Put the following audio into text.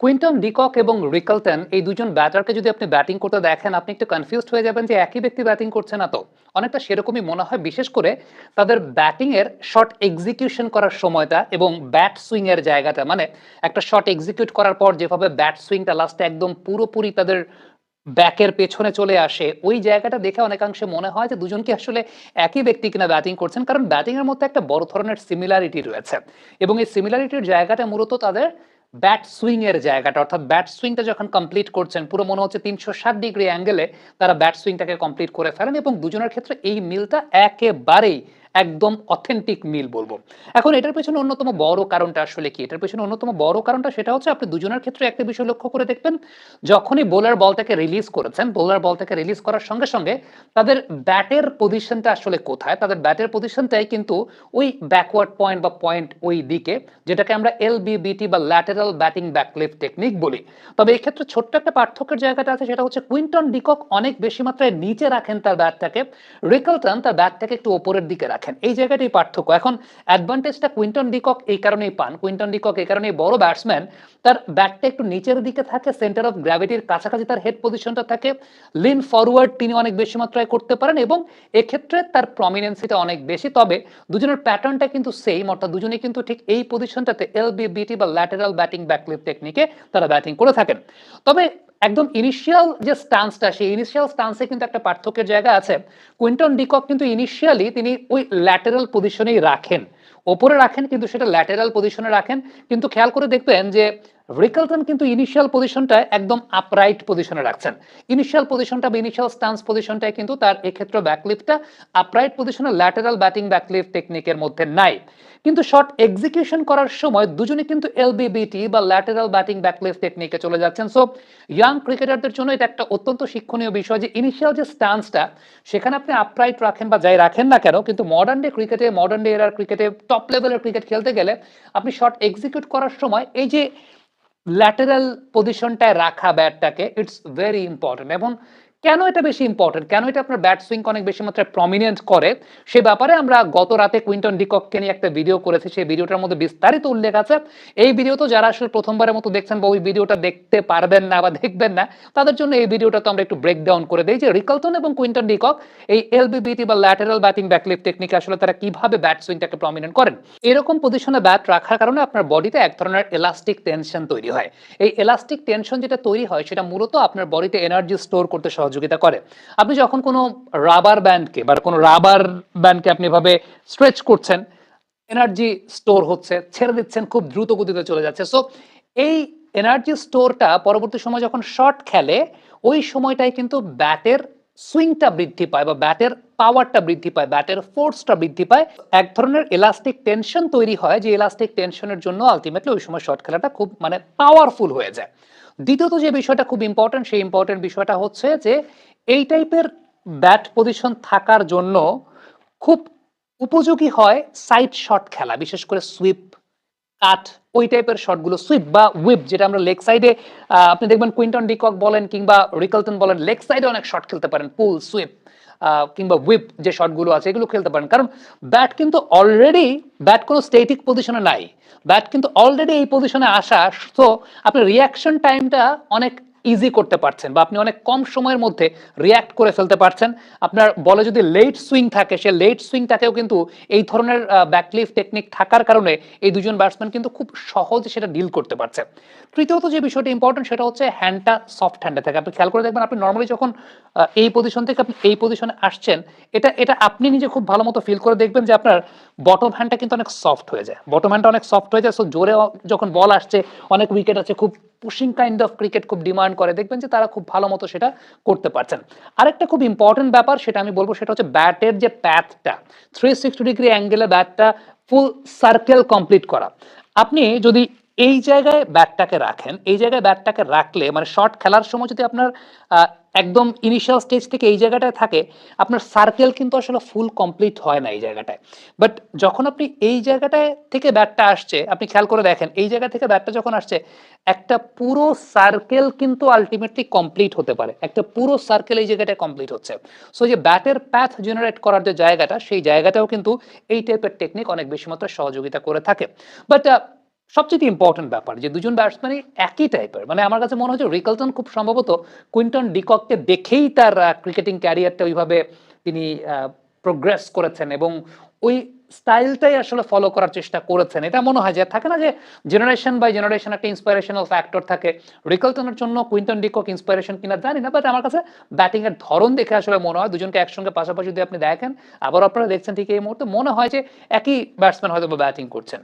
Quinton de Kock এবং রিকলটন এই দুজন ব্যাটারকে যদি আপনি ব্যাটিং করতে দেখেন, আপনি একটু কনফিউজড হয়ে যাবেন যে একই ব্যক্তি ব্যাটিং করছে না তো। অনেকটা সেরকমই মনে হয়, বিশেষ করে তাদের ব্যাটিং এর শট এক্সিকিউশন করার সময়টা এবং ব্যাট সুইং এর জায়গাটা। মানে একটা শট এক্সিকিউট করার পর যেভাবে ব্যাট সুইংটা লাস্টে একদম পুরোপুরি তাদের ব্যাকের পেছনে চলে আসে, ওই জায়গাটা দেখে অনেকাংশে মনে হয় যে দুজনকে আসলে একই ব্যক্তি কিনা ব্যাটিং করছেন, কারণ ব্যাটিং এর মধ্যে একটা বড় ধরনের সিমিলারিটি রয়েছে। এবং এই সিমিলারিটির জায়গাটা মূলত তাদের ব্যাট সুইং এর জায়গাটা, অর্থাৎ ব্যাট সুইংটা যখন কমপ্লিট করছেন, পুরো মনে হচ্ছে তিনশো ষাট ডিগ্রি অ্যাঙ্গেলে তারা ব্যাট সুইংটাকে কমপ্লিট করে ফেলেন এবং দুজনের ক্ষেত্রে এই মিলটা একেবারেই একদম অথেন্টিক মিল বলব। এখন এটার পেছনে অন্যতম বড় কারণটা আসলে কি? এটার পেছনে অন্যতম বড় কারণটা সেটা হচ্ছে আপনি দুজনের ক্ষেত্রে একটা বিষয় লক্ষ্য করে দেখবেন, যখনই বোলার বলটাকে রিলিজ করেছেন বোলার বলটাকে রিলিজ করার সঙ্গে সঙ্গে তাদের ব্যাটের পজিশনটা আসলে কোথায়? তাদের ব্যাটের পজিশনটাই কিন্তু ওই ব্যাকওয়ার্ড পয়েন্ট বা পয়েন্ট ওই দিকে, যেটাকে আমরা এল বিটি বা ল্যাটারাল ব্যাটিং ব্যাকলিফ টেকনিক বলি। তবে এই ক্ষেত্রে ছোট্ট একটা পার্থক্যের জায়গাটা আছে, সেটা হচ্ছে কুইন্টন ডিকক অনেক বেশি মাত্রায় নিচে রাখেন তার ব্যাটটাকে রিকলটন তার ব্যাটটাকে একটু ওপরের দিকে রাখেন। এই জায়গাটাই পার্থক্য। এখন অ্যাডভান্টেজটা কুইন্টন ডিকক এই কারণেই পান। কুইন্টন ডিকক এই কারণেই বড় ব্যাটসম্যান তার ব্যাটটা একটু নিচের দিকে থাকে সেন্টার অফ গ্র্যাভিটির কাছাকাছি তার হেড পজিশনটা থাকে। লিন ফরওয়ার্ড তিনি অনেক বেশি মাত্রায় করতে পারেন এবং এক্ষেত্রে তার প্রমিনেন্সিটা অনেক বেশি। তবে দুজনের প্যাটার্নটা কিন্তু সেম অর্থাৎ দুজনে কিন্তু ঠিক এই পজিশনটাতে বিটি বা ল্যাটারাল ব্যাটিং ব্যাকলিপ টেকনিকে তারা ব্যাটিং করে থাকেন। তবে একদম ইনিশিয়াল যে স্টান্সটা সেই ইনিশিয়াল স্টান্সে কিন্তু একটা পার্থক্যের জায়গা আছে। কুইন্টন ডিকক কিন্তু ইনিশিয়ালি তিনি ওই ল্যাটারাল পজিশনেই রাখেন। ওপরে রাখেন কিন্তু সেটা ল্যাটারাল পজিশনে রাখেন। কিন্তু খেয়াল করে দেখবেন যে রিকলটন কিন্তু ইনিশিয়াল পজিশনটা একদম আপরাইট পজিশনে রাখছেন। ইনিশিয়াল পজিশনটা বা ইনিশিয়াল স্টান্স পজিশনটায় কিন্তু তার এক্ষেত্রে ব্যাকলিফটটা আপরাইট পজিশনে ল্যাটারাল ব্যাটিং ব্যাকলিফ টেকনিকের মধ্যে নাই। কিন্তু শট এক্সিকিউশন করার সময় দুজনে কিন্তু এলবিবিটি বা ল্যাটারাল ব্যাটিং ব্যাকলিফ টেকনিকে চলে যাচ্ছেন। সো ইয়াং ক্রিকেটারদের জন্য এটা একটা অত্যন্ত শিক্ষণীয় বিষয় যে ইনিশিয়াল যে স্টান্সটা সেখানে আপনি আপরাইট রাখেন বা যাই রাখেন না কেন, কিন্তু মডার্ন ডে ক্রিকেটে মডার্ন ডে এরার ক্রিকেটে টপ লেভেলের ক্রিকেট খেলতে গেলে আপনি শট এক্সিকিউট করার সময় এই যে ল্যাটারাল পজিশনটায় রাখা ব্যাটটাকে ইটস ভেরি ইম্পর্টেন্ট এবং কেন এটা বেশি ইম্পর্টেন্ট কেন এটা আপনার ব্যাট সুইং অনেক বেশি মাত্রায় প্রমিনেন্ট করে? সে ব্যাপারে আমরা গত রাতে কুইন্টন ডিকককে নিয়ে একটা ভিডিও করেছি। সেই ভিডিওটার মধ্যে বিস্তারিত উল্লেখ আছে। এই ভিডিও তো যারা আসলে প্রথমবারের মতো দেখছেন বা ওই ভিডিওটা দেখতে পারবেন না বা দেখবেন না, তাদের জন্য এই ভিডিওটা তো আমরা একটু ব্রেকডাউন করে দিই যে রিকলটন এবং কুইন্টন ডিকক এই এলবিবিটি বা ল্যাটারাল ব্যাটিং ব্যাকলিফ টেকনিক আসলে তারা কীভাবে ব্যাট সুইংটাকে প্রমিনেন্ট করেন? এরকম পজিশনে ব্যাট রাখার কারণে আপনার বডিতে এক ধরনের এলাস্টিক টেনশন তৈরি হয়। এই এলাস্টিক টেনশন যেটা তৈরি হয়, সেটা মূলত আপনার বডিতে এনার্জি স্টোর করতে সহযোগিতা করে। আপনি যখন কোনো রাবার ব্যান্ডকে বা কোনো রাবার ব্যান্ডকে আপনি এভাবে স্ট্রেচ করছেন এনার্জি স্টোর হচ্ছে, ছেড়ে দিচ্ছেন, খুব দ্রুত গতিতে চলে যাচ্ছে। সো এই এনার্জি স্টোরটা পরবর্তী সময় যখন শর্ট খেলে, ওই সময়টাই কিন্তু ব্যাটের সুইংটা বৃদ্ধি পায় বা ব্যাটের পাওয়ারটা বৃদ্ধি পায়, ব্যাটের ফোর্সটা বৃদ্ধি পায়, এক ধরনের এলাস্টিক টেনশন তৈরি হয় যে এলাস্টিক টেনশনের জন্য আলটিমেটলি ওই সময় শর্ট খেলাটা খুব মানে পাওয়ারফুল হয়ে যায়। দ্বিতীয়ত যে বিষয়টা খুব ইম্পর্টেন্ট সেই ইম্পর্টেন্ট বিষয়টা হচ্ছে যে এই টাইপের ব্যাট পজিশন থাকার জন্য খুব উপযোগী হয় সাইড শট খেলা, বিশেষ করে সুইপ কাট ওই টাইপের শটগুলো সুইপ বা উইপ যেটা আমরা লেগ সাইডে আপনি দেখবেন কুইন্টন ডিকক বলেন কিংবা রিকলটন বলেন লেগ সাইডে অনেক শট খেলতে পারেন পুল সুইপ কিংবা উইপ যে শটগুলো আছে, এগুলো খেলতে পারেন। কারণ ব্যাট কিন্তু অলরেডি ব্যাট কোনো স্টেটিক পজিশনে নাই। ব্যাট কিন্তু অলরেডি এই পজিশনে আসা তো আপনার রিয়াকশন টাইমটা অনেক ইজি করতে পারছেন বা আপনি অনেক কম সময়ের মধ্যে রিয়াক্ট করে ফেলতে পারছেন। আপনার বলে যদি লেট সুইং থাকে, সে লেট সুইংটাকেও কিন্তু এই ধরনের ব্যাকলিফ টেকনিক থাকার কারণে এই দুজন ব্যাটসম্যান কিন্তু খুব সহজে সেটা ডিল করতে পারছে। তৃতীয়ত যে বিষয়টা ইম্পর্টেন্ট সেটা হচ্ছে হ্যান্ডটা সফট হ্যান্ডে থাকে। আপনি খেয়াল করে দেখবেন আপনি নর্মালি যখন এই পজিশন থেকে আপনি এই পজিশনে আসছেন, এটা এটা আপনি নিজে খুব ভালো মতো ফিল করে দেখবেন যে আপনার বটম হ্যান্ডটা কিন্তু অনেক সফট হয়ে যায়। বটম হ্যান্ডটা অনেক সফট হয়ে যায় সো জোরে যখন বল আসছে, অনেক উইকেট আছে, খুব পুশিং কাইন্ড অফ ক্রিকেট খুব ডিমান্ড করে, দেখবেন যে তারা খুব ভালো মতো সেটা করতে পারছেন। আরেকটা খুব ইম্পর্টেন্ট ব্যাপার সেটা আমি বলব, সেটা হচ্ছে ব্যাটের যে প্যাথটা থ্রি সিক্সটি ডিগ্রি অ্যাঙ্গেলে ব্যাটটা ফুল সার্কেল কমপ্লিট করা। আপনি যদি এই জায়গায় ব্যাটটাকে রাখেন। এই জায়গায় ব্যাটটাকে রাখলে মানে শর্ট খেলার সময় যদি আপনার একদম ইনিশিয়াল স্টেজ থেকে এই জায়গাটায় থাকে, আপনার সার্কেল কিন্তু আসলে ফুল কমপ্লিট হয় না এই জায়গাটায়। বাট যখন আপনি এই জায়গাটায় থেকে ব্যাটটা আসছে, আপনি খেয়াল করে দেখেন, এই জায়গা থেকে ব্যাটটা যখন আসছে, একটা পুরো সার্কেল কিন্তু আলটিমেটলি কমপ্লিট হতে পারে। একটা পুরো সার্কেল এই জায়গাটায় কমপ্লিট হচ্ছে। সো যে ব্যাটের প্যাথ জেনারেট করার যে জায়গাটা, সেই জায়গাটাও কিন্তু এই টাইপের টেকনিক অনেক বেশি মাত্রায় সহযোগিতা করে থাকে। বাট সবচেয়ে ইম্পর্টেন্ট ব্যাপার যে দুজন ব্যাটসম্যানই একই টাইপের মানে আমার কাছে মনে হচ্ছে রিকলটন খুব সম্ভবত কুইন্টন ডিকককে দেখেই তার ক্রিকেটিং ক্যারিয়ারটা ওইভাবে তিনি প্রোগ্রেস করেছেন এবং ওই স্টাইলটাই আসলে ফলো করার চেষ্টা করেছেন। এটা মনে হয় যে থাকে না যে জেনারেশন বাই জেনারেশন একটা ইন্সপিরেশনাল ফ্যাক্টর থাকে। রিকলটনের জন্য কুইন্টন ডিকক ইন্সপিরেশন কিনা জানি না বাট আমার কাছে ব্যাটিং এর ধরন দেখে আসলে মনে হয় দুজনকে একসঙ্গে পাশাপাশি যদি আপনি দেখেন, আবার আপনারা দেখছেন ঠিক এই মুহূর্তে, মনে হয় যে একই ব্যাটসম্যান হয়তো ব্যাটিং করছেন।